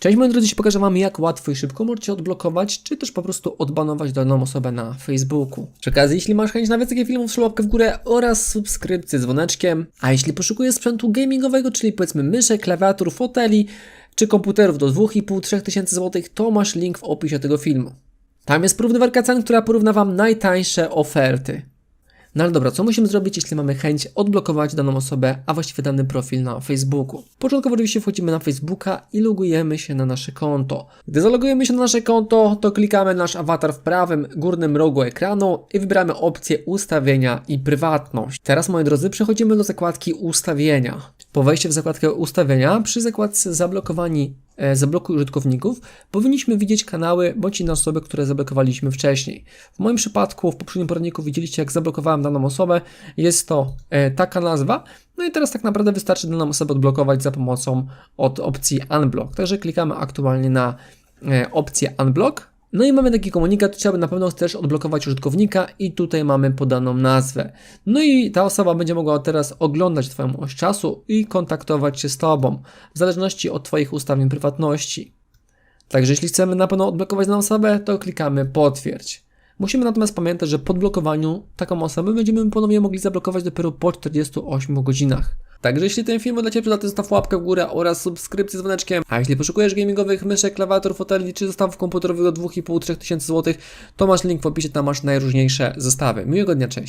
Cześć moi drodzy, pokażę Wam jak łatwo i szybko możecie odblokować, czy też po prostu odbanować daną osobę na Facebooku. Przy okazji, jeśli masz chęć na więcej filmów, łapkę w górę oraz subskrypcję z dzwoneczkiem. A jeśli poszukujesz sprzętu gamingowego, czyli powiedzmy myszek, klawiatur, foteli, czy komputerów do 2,5-3 tysięcy złotych, to masz link w opisie tego filmu. Tam jest porównywarka cen, która porówna Wam najtańsze oferty. No ale dobra, co musimy zrobić, jeśli mamy chęć odblokować daną osobę, a właściwie dany profil na Facebooku? Początkowo oczywiście wchodzimy na Facebooka i logujemy się na nasze konto. Gdy zalogujemy się na nasze konto, to klikamy nasz awatar w prawym górnym rogu ekranu i wybieramy opcję ustawienia i prywatność. Teraz moi drodzy, przechodzimy do zakładki ustawienia. Po wejściu w zakładkę ustawienia, przy zakładce zablokowani zablokuj użytkowników, powinniśmy widzieć kanały bądź inne osoby, które zablokowaliśmy wcześniej. W moim przypadku, w poprzednim poradniku widzieliście, jak zablokowałem daną osobę. Jest to e, taka nazwa. No i teraz tak naprawdę wystarczy daną osobę odblokować za pomocą od opcji Unblock. Także klikamy aktualnie na e, opcję Unblock. No i mamy taki komunikat, chciałbym na pewno też odblokować użytkownika i tutaj mamy podaną nazwę. No i ta osoba będzie mogła teraz oglądać Twoją oś czasu i kontaktować się z Tobą, w zależności od Twoich ustawień prywatności. Także jeśli chcemy na pewno odblokować daną osobę, to klikamy potwierdź. Musimy natomiast pamiętać, że po odblokowaniu taką osobę będziemy ponownie mogli zablokować dopiero po 48 godzinach. Także jeśli ten film był dla Ciebie przydatny, zostaw łapkę w górę oraz subskrypcję z dzwoneczkiem. A jeśli poszukujesz gamingowych myszek, klawiatur, foteli czy zestawów komputerowych do 2,5-3 tysięcy złotych, to masz link w opisie, tam masz najróżniejsze zestawy. Miłego dnia, cześć!